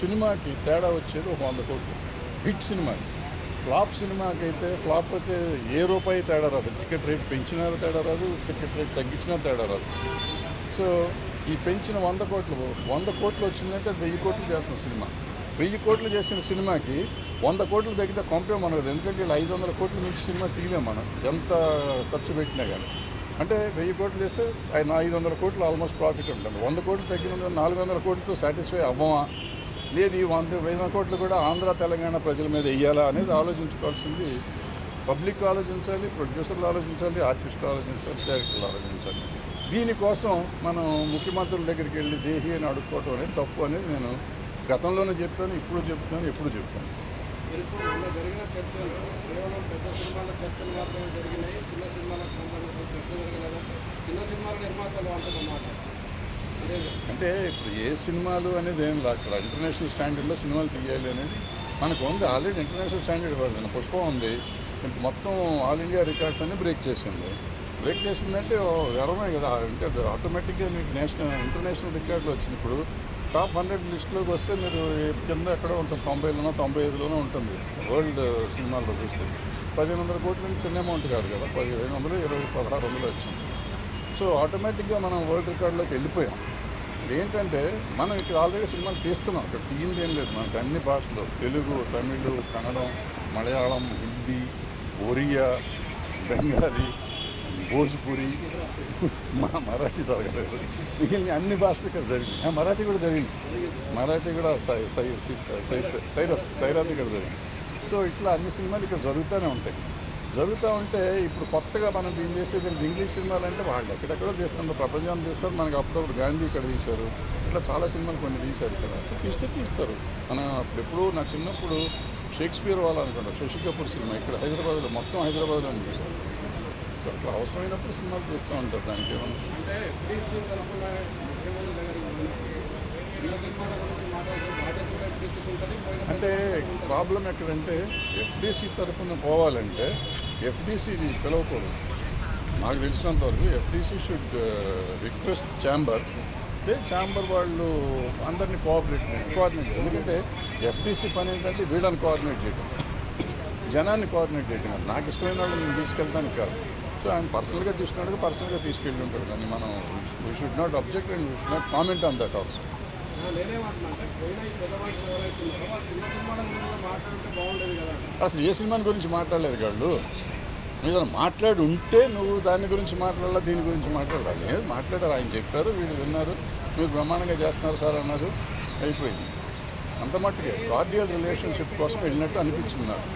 సినిమాకి తేడా వచ్చేది ఒక వంద కోట్లు. హిట్ సినిమాకి ఫ్లాప్ సినిమాకి అయితే ఫ్లాప్ అయితే ఏ రూపాయి తేడా రాదు. టికెట్ రేట్ పెంచినా తేడా రాదు టికెట్ రేట్ తగ్గించినా తేడా రాదు. సో ఈ పెంచిన వంద కోట్లు వంద కోట్లు వచ్చిందంటే వెయ్యి కోట్లు చేస్తున్న సినిమా. వెయ్యి కోట్లు చేసిన సినిమాకి వంద కోట్లు తగ్గితే కొంపే మనకు ఎందుకంటే వీళ్ళు ఐదు వందల కోట్లు మించి సినిమా తీయలేం మనం. ఎంత ఖర్చు పెట్టినా కానీ అంటే వెయ్యి కోట్లు చేస్తే ఐదు వందల కోట్లు ఆల్మోస్ట్ ప్రాఫిట్ ఉంటుంది. వంద కోట్లు తగ్గిన నాలుగు వందల కోట్లతో సాటిస్ఫై అవ్వమా? లేదు ఈ వంద వెయ్యి కోట్లు కూడా ఆంధ్ర తెలంగాణ ప్రజల మీద వెయ్యాలా అనేది ఆలోచించుకోవాల్సింది. పబ్లిక్ ఆలోచించాలి ప్రొడ్యూసర్లు ఆలోచించాలి ఆర్టిస్టులు ఆలోచించాలి డైరెక్టర్లు ఆలోచించాలి. దీనికోసం మనం ముఖ్యమంత్రుల దగ్గరికి వెళ్ళి దేహి అని అడుక్కోవటం అనేది తప్పు అనేది నేను గతంలోనే చెప్తాను ఇప్పుడు చెప్తాను ఎప్పుడు చెప్తాను. జరిగినాయి చిన్న సినిమాల నిర్మాతలు అంటున్నమాట అంటే ఇప్పుడు ఏ సినిమాలు అనేది ఏం లేదు అక్కడ ఇంటర్నేషనల్ స్టాండర్డ్లో సినిమాలు తీయాలి అనేది మనకు ఉంది. ఆల్రెడీ ఇంటర్నేషనల్ స్టాండర్డ్ పడుతుంది పుష్పం ఉంది. మొత్తం ఆల్ ఇండియా రికార్డ్స్ అన్ని బ్రేక్ చేసింది. బ్రేక్ చేసిందంటే గర్వమే కదా. అంటే ఆటోమేటిక్గా మీకు నేషనల్ ఇంటర్నేషనల్ రికార్డులు వచ్చింది. ఇప్పుడు టాప్ హండ్రెడ్ లిస్టులోకి వస్తే మీరు కింద ఎక్కడ ఉంటుంది. తొంభైలోనో తొంభై ఐదులోనో ఉంటుంది. వరల్డ్ సినిమాల్లో చూస్తే. పదిహేను వందల కోట్ల నుంచి చిన్న అమౌంట్ కాదు కదా. పదిహేను వందలు ఇరవై పదహారు వందలు వచ్చింది. సో ఆటోమేటిక్గా మనం వరల్డ్ రికార్డులోకి వెళ్ళిపోయాం. ఏంటంటే మనం ఇక్కడ ఆల్రెడీ సినిమాలు తీస్తున్నాం. ఇక్కడ తీయింది ఏం లేదు. మనకు అన్ని భాషలు. తెలుగు తమిళ్ కన్నడం మలయాళం హిందీ ఒరియా బెంగాలీ భోజ్పురి మా మరాఠీ జరగలేదు మిగిలిన అన్ని భాషలు ఇక్కడ జరిగింది మరాఠీ కూడా జరిగింది. మరాఠీ కూడా సై సై సై- సై సైరత్ ఇక్కడ జరిగింది. సో ఇట్లా అన్ని సినిమాలు ఇక్కడ జరుగుతూనే ఉంటాయి. జరుగుతూ ఉంటే ఇప్పుడు కొత్తగా మనం దీన్ని చేసేది? ఇంగ్లీష్ సినిమాలు అంటే వాళ్ళు. ఎక్కడెక్కడో చేస్తున్నారు ప్రపంచాన్ని తీస్తారు మనకి అప్పుడప్పుడు గాంధీ ఇక్కడ తీశారు. ఇట్లా చాలా సినిమాలు కొన్ని తీశారు ఇక్కడ. తీస్తే తీస్తారు. మన అప్పుడు ఎప్పుడు నా చిన్నప్పుడు షేక్స్పియర్ వాళ్ళు అనుకుంటా శశి కపూర్ సినిమా ఇక్కడ హైదరాబాద్లో మొత్తం హైదరాబాద్లో తీశారు. సో అట్లా అవసరమైనప్పుడు సినిమాలు తీస్తూ ఉంటారు దానికి. అంటే ప్రాబ్లం ఎక్కడంటే ఎఫ్డీసీ తరఫున పోవాలంటే ఎఫ్డీసీని పిలవకూడదు. నాకు తెలిసినంత వరకు ఎఫ్డీసీ షుడ్ రిక్వెస్ట్ ఛాంబర్ అంటే ఛాంబర్ వాళ్ళు అందరినీ కోఆపరేట్ కోఆర్డినేట్ ఎందుకంటే ఎఫ్డీసీ పని ఏంటంటే వీళ్ళని కోఆర్డినేట్ చేయడం జనాన్ని కోఆర్డినేట్ చేయడం నాకు ఇష్టమైన వాళ్ళు నేను తీసుకెళ్తానికి కాదు. సో ఆయన పర్సనల్గా తీసుకున్నాడు పర్సనల్గా తీసుకెళ్ళి ఉంటాడు. కానీ మనం we should not object and we should not comment on that also అసలు ఏ సినిమాని గురించి మాట్లాడలేదు వాళ్ళు మీరు మాట్లాడి ఉంటే నువ్వు దాని గురించి మాట్లాడాలా దీని గురించి మాట్లాడాలి? ఏది మాట్లాడారు? ఆయన చెప్పారు వీళ్ళు విన్నారు. మీరు బ్రహ్మాండంగా చేస్తున్నారు సార్ అన్నారు. అయిపోయింది. అంత మట్టుకే కార్డియల్ రిలేషన్షిప్ కోసం వెళ్ళినట్టు అనిపించింది నాకు.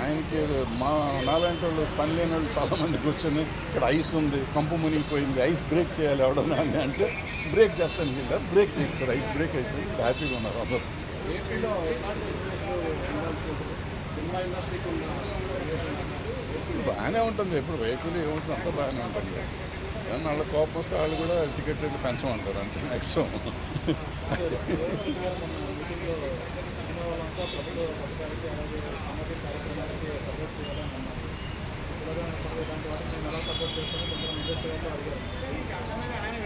ఆయనకి మా నాలాంటి వాళ్ళు పని లేని వాళ్ళు చాలామంది కూర్చొని ఇక్కడ ఐస్ ఉంది కంపు మునిగిపోయింది ఐస్ బ్రేక్ చేయాలి ఎవడన్నా అని అంటే బ్రేక్ చేస్తాను వెళ్ళారు బ్రేక్ చేస్తారు. ఐస్ బ్రేక్ అయిపోయింది హ్యాపీగా ఉన్నారు అందరూ. బాగానే ఉంటుంది. ఎప్పుడు వెహికల్ ఏముంటుంది అంతా బాగానే ఉంటుంది. కానీ వాళ్ళ కోపం వస్తే వాళ్ళు కూడా టికెట్ రేట్లు పెంచమంటారు. అంటే మ్యాక్సిమం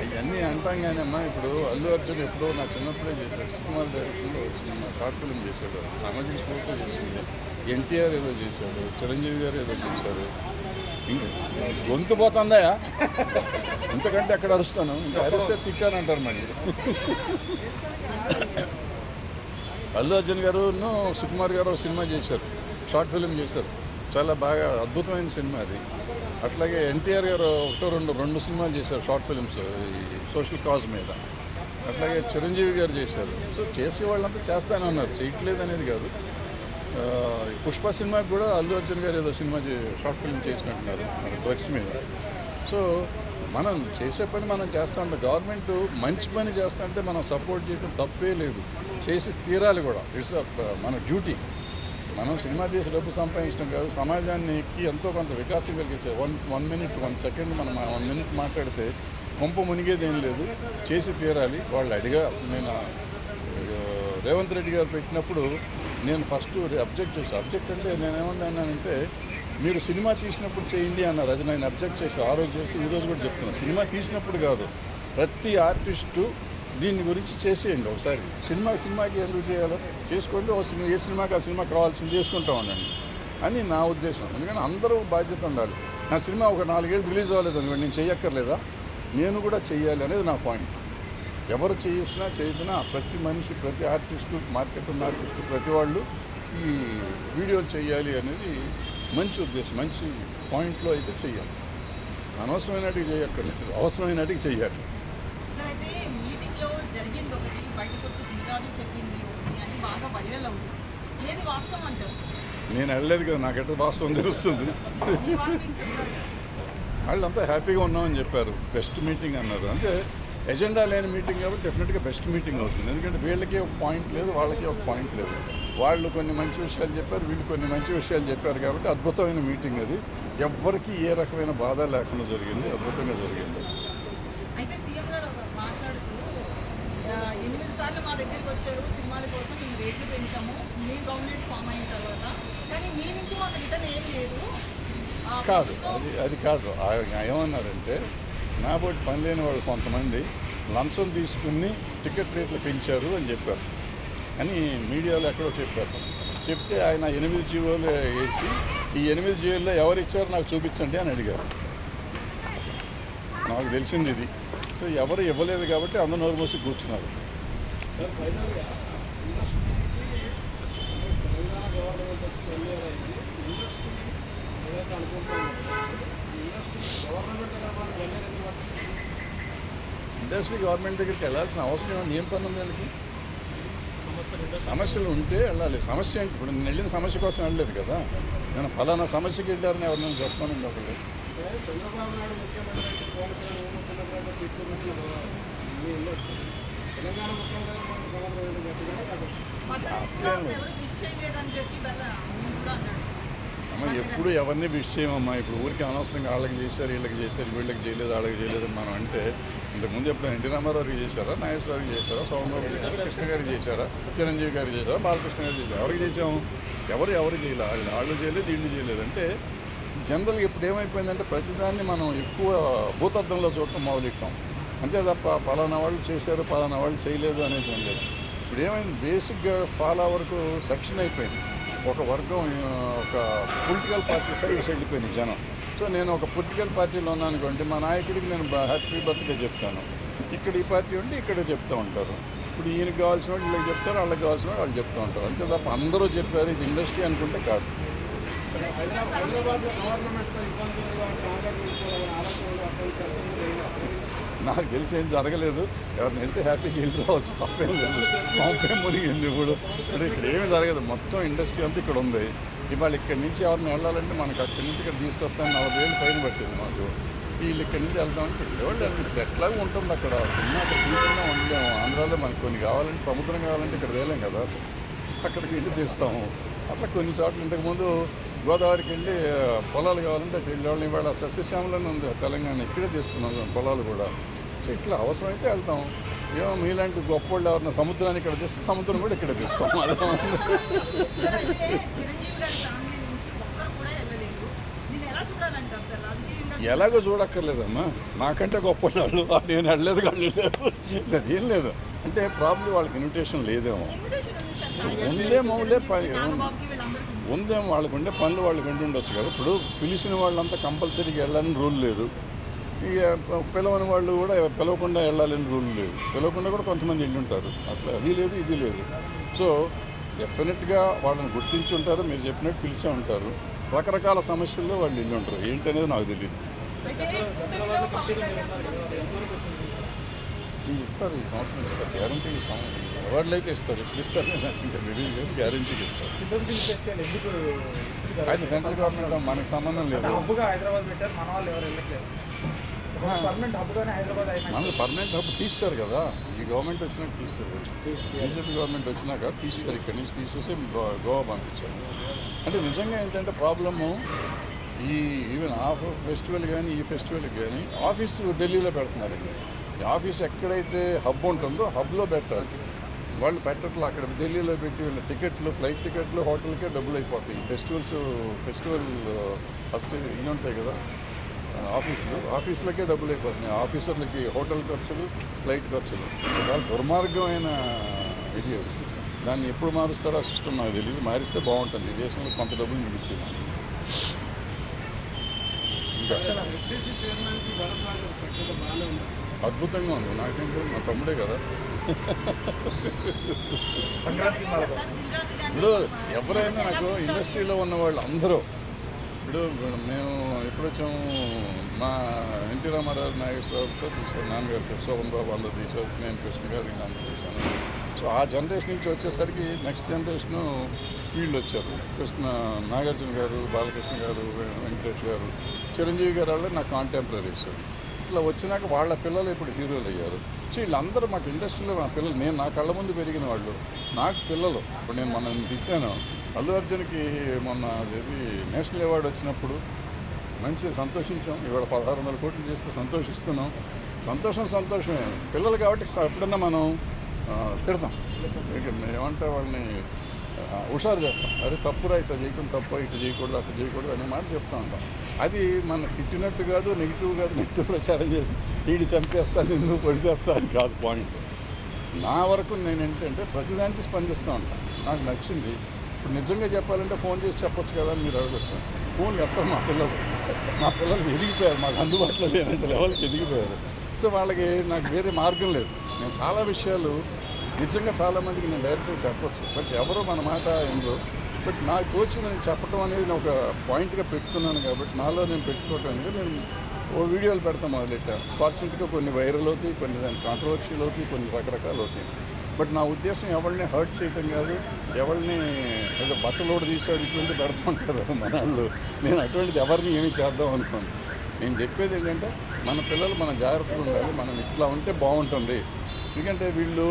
అవన్నీ అంటాం కానీ అమ్మా ఇప్పుడు అల్లు అర్జున్ ఎప్పుడో నా చిన్నప్పుడే చేశాడు. సుకుమార్ డైరెక్షన్లో సినిమా షార్ట్ ఫిల్మ్ చేశాడు. సామాజిక స్ఫూర్తి చేసింది. ఎన్టీఆర్ ఏదో చేశాడు. చిరంజీవి గారు ఏదో చేశారు. గొంతు పోతుందా? ఇంతకంటే అక్కడ అరుస్తాను? ఇంకా అరిస్తే తిట్టానంటారు మళ్ళీ అల్లు అర్జున్ గారు సుకుమార్ గారు సినిమా చేశారు. షార్ట్ ఫిల్మ్ చేశారు. చాలా బాగా అద్భుతమైన సినిమా అది. అట్లాగే ఎన్టీఆర్ గారు ఒకటో రెండు రెండు సినిమాలు చేశారు షార్ట్ ఫిల్మ్స్ ఈ సోషల్ కాజ్ మీద. అట్లాగే చిరంజీవి గారు చేశారు. సో చేసే వాళ్ళంతా చేస్తానే ఉన్నారు. చేయట్లేదు అనేది కాదు. పుష్ప సినిమాకి కూడా అల్లు అర్జున్ గారు ఏదో సినిమా షార్ట్ ఫిల్మ్ చేసినట్టున్నారు డ్రగ్స్ మీద. సో మనం చేసే పని మనం చేస్తా ఉంటాం గవర్నమెంట్ మంచి పని చేస్తా అంటే మనం సపోర్ట్ చేయడం తప్పే లేదు. చేసి తీరాలి కూడా. ఇట్స్ మన డ్యూటీ. మనం సినిమా తీసి డబ్బు సంపాదించడం కాదు సమాజానికి ఎంతో కొంత వికాసం కలిగించే one one minute one second మనం వన్ మినిట్ మాట్లాడితే కొంప మునిగేది ఏం లేదు. చేసి తీరాలి. వాళ్ళు అడిగా అసలు నేను రేవంత్ రెడ్డి గారు పెట్టినప్పుడు నేను ఫస్ట్ అబ్జెక్ట్ చేశాను అబ్జెక్ట్ అంటే నేను ఏమన్నానంటే మీరు సినిమా తీసినప్పుడు చేయండి అన్నారు అది నేను అబ్జెక్ట్ చేసి ఆ రోజు చేసి ఈరోజు కూడా చెప్తున్నాను సినిమా తీసినప్పుడు కాదు ప్రతి ఆర్టిస్టు దీని గురించి చేసేయండి ఒకసారి. సినిమా సినిమాకి ఎందుకు చేయాలో చేసుకోండి ఒక సినిమా ఏ సినిమాకి ఆ సినిమా కావాల్సింది చేసుకుంటా ఉండండి అని నా ఉద్దేశం. ఎందుకంటే అందరూ బాధ్యత ఉండాలి. నా సినిమా ఒక నాలుగేళ్ళు రిలీజ్ అవ్వలేదు అనుకోండి నేను చెయ్యక్కర్లేదా? నేను కూడా చెయ్యాలి అనేది నా పాయింట్. ఎవరు చేసినా చేసినా ప్రతి మనిషి ప్రతి ఆర్టిస్టు మార్కెట్ ఉన్న ఆర్టిస్టు ప్రతి వాళ్ళు ఈ వీడియోలు చేయాలి అనేది మంచి ఉద్దేశం. మంచి పాయింట్లో అయితే చెయ్యాలి. అనవసరమైనటికి చేయక్కర్లేదు అవసరమైనటికి చెయ్యాలి సార్ అయితే మీటింగ్లో జరిగింది ఒకటి బయటకు వచ్చి తీరాలు చెప్పింది ఒకటి అని బాగా వైరల్ అవుతుంది. ఏది వాస్తవం అంటారు? నేను వెళ్ళలేదు కదా నాకెట్ట వాస్తవం తెలుస్తుంది. వాళ్ళంతా హ్యాపీగా ఉన్నామని చెప్పారు. బెస్ట్ మీటింగ్ అన్నారు. అంటే ఎజెండా లేని మీటింగ్ కాబట్టి డెఫినెట్గా బెస్ట్ మీటింగ్ అవుతుంది. ఎందుకంటే వీళ్ళకి ఒక పాయింట్ లేదు వాళ్ళకి ఒక పాయింట్ లేదు. వాళ్ళు కొన్ని మంచి విషయాలు చెప్పారు వీళ్ళు కొన్ని మంచి విషయాలు చెప్పారు కాబట్టి అద్భుతమైన మీటింగ్ అది. ఎవ్వరికీ ఏ రకమైన బాధ లేకుండా జరిగింది అద్భుతంగా జరిగింది అయితే సీఎం గారు ఒక మాట్లాడుతూ ఆ, ఎనిమిది సార్లు మా దగ్గరికి వచ్చారు సినిమాల కోసం మేము రేట్లు పెంచాము మీ గవర్నమెంట్ ఫామ్ అయిన తర్వాత. కానీ మీ నుంచి మాకు రిటర్న్ ఏం లేదు. కాదు అది అది కాదు. ఆయన ఏమన్నారంటే నాబోటి పని లేని వాళ్ళు కొంతమంది లంచం తీసుకుని టికెట్ రేట్లు పెంచారు అని చెప్పారు. అని మీడియాలో ఎక్కడో చెప్పారు. చెప్తే ఆయన ఎనిమిది జీవోలు వేసి ఈ ఎనిమిది జీవోల్లో ఎవరు ఇచ్చారో నాకు చూపించండి అని అడిగారు. నాకు తెలిసింది ఇది. సో ఎవరు ఇవ్వలేదు కాబట్టి అందరూ నోరు మూసి కూర్చున్నారు. ఇండస్ట్రీ గవర్నమెంట్ దగ్గరికి వెళ్ళాల్సిన అవసరం ఏం పని ఉంది వీళ్ళకి? సమస్యలు ఉంటే వెళ్ళాలి. సమస్య ఏంటి? ఇప్పుడు నేను వెళ్ళిన సమస్య కోసం వెళ్ళలేదు కదా. నేను ఫలానా సమస్యకి వెళ్ళారని ఎవరినైనా చెప్పానండి ఒకళ్ళు. చంద్రబాబు నాయుడు ముఖ్యమంత్రి ఎప్పుడు ఎవరిని విష్ చేయమమ్మా? ఇప్పుడు ఊరికి అనవసరంగా వాళ్ళకి చేశారు వీళ్ళకి చేశారు వీళ్ళకి చేయలేదు వాళ్ళకి చేయలేదు మనం అంటే ఇంతకుముందు ఎప్పుడు ఎన్టీ రామారావుకి చేశారా? నాగేశ్వరరావుకి చేశారా? సోమబాబు చేశారా? కృష్ణ గారికి చేశారా? చిరంజీవి గారికి చేశారా? బాలకృష్ణ గారికి చేశారు? ఎవరికి చేసాము ఎవరు ఎవరు చేయలేదు వాళ్ళు వాళ్ళు చేయలేదు వీళ్ళు చేయలేదు. అంటే జనరల్గా ఇప్పుడు ఏమైపోయిందంటే ప్రతిదాన్ని మనం ఎక్కువ భూతత్వంలో చూడటం మొదలెట్టాం. అంతే తప్ప పలానా వాళ్ళు చేశారు పలానా వాళ్ళు చేయలేదు అనేది ఏం లేదు. ఇప్పుడు ఏమైంది? బేసిక్గా చాలా వరకు సెక్షన్ అయిపోయింది. ఒక వర్గం ఒక పొలిటికల్ పార్టీ సైడ్స్ వెళ్ళిపోయింది జనం. సో నేను ఒక పొలిటికల్ పార్టీలో ఉన్నాను అనుకోండి మా నాయకుడికి నేను హ్యాపీ బర్త్డే చెప్తాను. ఇక్కడ ఈ పార్టీ ఉంటే ఇక్కడ చెప్తూ ఉంటారు. ఇప్పుడు ఈయనకి కావాల్సిన వాళ్ళు వీళ్ళకి చెప్తారు వాళ్ళకి కావాల్సిన వాళ్ళు వాళ్ళు చెప్తూ ఉంటారు. అంతే తప్ప అందరూ చెప్పారు ఇది ఇండస్ట్రీ అనుకుంటే కాదు. హైదరాబాద్ నాకు తెలిసి ఏం జరగలేదు. ఎవరిని వెళ్తే హ్యాపీగా వెళ్ళి రావచ్చు తప్పేం లేదు. పంపే మునిగింది ఇప్పుడు. అంటే ఇక్కడ ఏమీ జరగదు. మొత్తం ఇండస్ట్రీ అంతా ఇక్కడ ఉంది. ఇవాళ ఇక్కడి నుంచి ఎవరిని వెళ్ళాలంటే మనకు అక్కడి నుంచి ఇక్కడ తీసుకొస్తాను నలభై వేలు పైన పట్టింది మాకు. వీళ్ళు ఇక్కడి నుంచి వెళ్తామంటే వాళ్ళు ఇప్పుడు ఎట్లాగో ఉంటుంది అక్కడ. సినిమా అక్కడ తీసుకున్నా ఉండలేము. ఆంధ్రాలో మనకు కొన్ని కావాలంటే సముద్రం కావాలంటే ఇక్కడ వేయలేం కదా. అక్కడికి వెళ్ళి తీస్తాము. అట్లా కొన్ని చోట్ల ఇంతకుముందు గోదావరికి వెళ్ళి పొలాలు కావాలంటే అక్కడ వెళ్ళేవాళ్ళని ఇవాళ సస్యశ్యామలని ఉంది తెలంగాణ. ఇక్కడే తీస్తున్నాం పొలాలు కూడా. ఇట్లా అవసరమైతే వెళ్తాం. ఏమో మీలాంటి గొప్ప వాళ్ళు ఎవరైనా సముద్రాన్ని ఇక్కడ తెస్తే సముద్రం కూడా ఇక్కడ తెస్తాం. ఎలాగో చూడక్కర్లేదమ్మా. నాకంటే గొప్ప వాళ్ళు నేను వెళ్ళలేదు కానీ లేదు అదేం లేదు. అంటే ప్రాబ్లం వాళ్ళకి ఇన్విటేషన్ లేదేమో. ఇన్విటేషన్ ఉంది సార్ సాయి ఉందే గారికి, మౌలే పై- చిరంజీవి, నాగబాబుకి వీళ్ళందరికీ ఉంది. ఉందేమో వాళ్ళకు ఉండే పనులు వాళ్ళకి ఉండి ఉండొచ్చు కదా. ఇప్పుడు పిలిచిన వాళ్ళంతా కంపల్సరీగా వెళ్ళాలని రూల్ లేదు. ఇక పిలవని వాళ్ళు కూడా పిలవకుండా వెళ్ళాలని రూల్ లేదు. పిలవకుండా కూడా కొంతమంది వెళ్ళి ఉంటారు అట్లా అది లేదు ఇది లేదు. సో డెఫినెట్గా వాళ్ళని గుర్తించి ఉంటారు మీరు చెప్పినట్టు పిలిచే ఉంటారు. రకరకాల సమస్యల్లో వాళ్ళు వెళ్ళి ఉంటారు. ఏంటనేది నాకు తెలియదు ఇస్తారు ఈ సంవత్సరం ఇస్తారు. గ్యారంటీ అవార్డులు అయితే ఇస్తారు. ఇప్పుడు ఇస్తారు ఇంకా తెలియదు లేదు గ్యారంటీకి ఇస్తారు. అయితే సెంట్రల్ గవర్నమెంట్ మనకు సంబంధం లేదు. హబ్గా హైదరాబాద్ పెట్టారు మన వాళ్ళు ఎవరు వెళ్ళట్లేదు. మనకు పర్మనెంట్ హబ్ తీస్తారు కదా. ఈ గవర్నమెంట్ వచ్చినాక తీస్తారు. బీజేపీ గవర్నమెంట్ వచ్చినాక తీస్తారు. ఇక్కడి నుంచి తీసేసి గోవా పంపించారు. అంటే నిజంగా ఏంటంటే ప్రాబ్లము ఈ ఈవెన్ ఆ ఫెస్టివల్ కానీ ఈ ఫెస్టివల్ కానీ ఆఫీస్ ఢిల్లీలో పెడుతున్నారండి ఈ ఆఫీస్ ఎక్కడైతే హబ్ ఉంటుందో హబ్లో పెట్టాలి. వాళ్ళు పెట్టట్లు. అక్కడ ఢిల్లీలో పెట్టి వీళ్ళ టికెట్లు ఫ్లైట్ టికెట్లు హోటల్కే డబ్బులు అయిపోతాయి. ఫెస్టివల్స్ ఫెస్టివల్ ఫస్ట్ ఇవి ఉంటాయి కదా. ఆఫీసులు ఆఫీసులకే డబ్బులు అయిపోతున్నాయి ఆఫీసర్లకి హోటల్ ఖర్చులు ఫ్లైట్ ఖర్చులు. చాలా దుర్మార్గమైన ఇది అది. దాన్ని ఎప్పుడు మారుస్తారో ఆ సిస్టమ్ నాకు తెలియదు మారిస్తే బాగుంటుంది. ఈ దేశంలో కొంత డబ్బులు మిగులుతుంది ఇంకా. అద్భుతంగా ఉంది. నాకేంటి మా తమ్ముడే కదా. ఇప్పుడు ఎవరైనా నాకు ఇండస్ట్రీలో ఉన్న వాళ్ళు అందరూ ఇప్పుడు మేము ఎప్పుడు వచ్చాము? మా ఎన్టీ రామారావు నాగేశ్వరరావుతో చూసాను నాన్నగారు శోభన్ బాబు అందరూ తీశారు. నేను కృష్ణ గారు అందరూ చూశాను సో ఆ జనరేషన్ నుంచి వచ్చేసరికి నెక్స్ట్ జనరేషను వీళ్ళు వచ్చారు. కృష్ణ నాగార్జున గారు బాలకృష్ణ గారు వెంకటేష్ గారు చిరంజీవి గారు వాళ్ళు నా కాంటెంపరీస్ ఇట్లా వచ్చినాక వాళ్ళ పిల్లలు ఇప్పుడు హీరోలు అయ్యారు. సో వీళ్ళందరూ మాకు ఇండస్ట్రీలో మా పిల్లలు. నేను నా కళ్ళ ముందు పెరిగిన వాళ్ళు. నాకు పిల్లలు. ఇప్పుడు నేను మొన్న తిట్టాను. అల్లు అర్జున్కి మొన్న అది నేషనల్ అవార్డు వచ్చినప్పుడు మంచిగా సంతోషించాం. ఇవాళ పదహారు వందల కోట్లు చేస్తే సంతోషిస్తున్నాం. సంతోషం సంతోషమే. పిల్లలు కాబట్టి ఎప్పుడన్నా మనం తిడతాం. ఏమంటే వాళ్ళని హుషారు చేస్తాం. అరే తప్పురా ఇట్లా చేయకుండా తప్పు ఇట్లా చేయకూడదు అట్లా చేయకూడదు అనే మాట చెప్తా ఉంటాం. అది మన తిట్టినట్టు కాదు నెగిటివ్ కాదు నెగిటివ్ ప్రచారం చేసి వీడు చంపేస్తాను నిన్ను పనిచేస్తా అని కాదు పాయింట్ నా వరకు నేను ఏంటంటే ప్రతిదానికి స్పందిస్తూ ఉంటాను నాకు నచ్చింది. ఇప్పుడు నిజంగా చెప్పాలంటే ఫోన్ చేసి చెప్పొచ్చు కదా మీరు అడగచ్చు. ఫోన్ చెప్తారు మా పిల్లలు మా పిల్లలు ఎదిగిపోయారు మాకు అందుబాటులో లేనంత లెవెల్కి ఎదిగిపోయారు. సో వాళ్ళకి నాకు వేరే మార్గం లేదు. నేను చాలా విషయాలు నిజంగా చాలామందికి నేను డైరెక్ట్గా చెప్పొచ్చు. బట్ ఎవరో మన మాట ఏందో బట్ నాకు తోచింది నేను చెప్పడం అనేది నేను ఒక పాయింట్గా పెట్టుకున్నాను కాబట్టి నాలో నేను పెట్టుకోవటానికి నేను ఓ వీడియోలు పెడతాం మొదలెట్టా ఫార్చునేట్గా కొన్ని వైరల్ అవుతాయి కొన్ని దాని కాంట్రవర్షియల్ అవుతాయి కొన్ని రకరకాలు అవుతాయి. బట్ నా ఉద్దేశం ఎవరిని హర్ట్ చేయటం కాదు ఎవరిని ఏదో బట్టలోడు తీసాడు ఇటువంటి పెడుతుంటారు మన వాళ్ళు. నేను అటువంటిది ఎవరిని ఏమి చేద్దాం అనుకోను. నేను చెప్పేది ఏంటంటే మన పిల్లలు మన జాగ్రత్తగా ఉండాలి మనం ఇట్లా ఉంటే బాగుంటుంది. ఎందుకంటే వీళ్ళు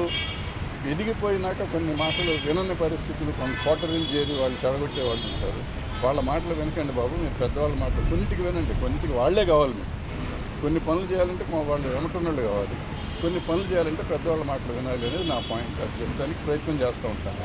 ఎదిగిపోయినాక కొన్ని మాటలు వినని పరిస్థితులు కొన్ని కోటరీలు చేరి వాళ్ళు చెడగొట్టే వాళ్ళు ఉంటారు. వాళ్ళ మాటలు వినకండి బాబు మీరు పెద్దవాళ్ళ మాటలు కొన్నిటికి వినండి. కొన్నిటికి వాళ్ళే కావాలి మీకు కొన్ని పనులు చేయాలంటే మా వాళ్ళు వెనకున్నోళ్ళు కావాలి. కొన్ని పనులు చేయాలంటే పెద్దవాళ్ళ మాటలు వినాలి అనేది నా పాయింట్. అది చెప్తానికి ప్రయత్నం చేస్తూ ఉంటాను.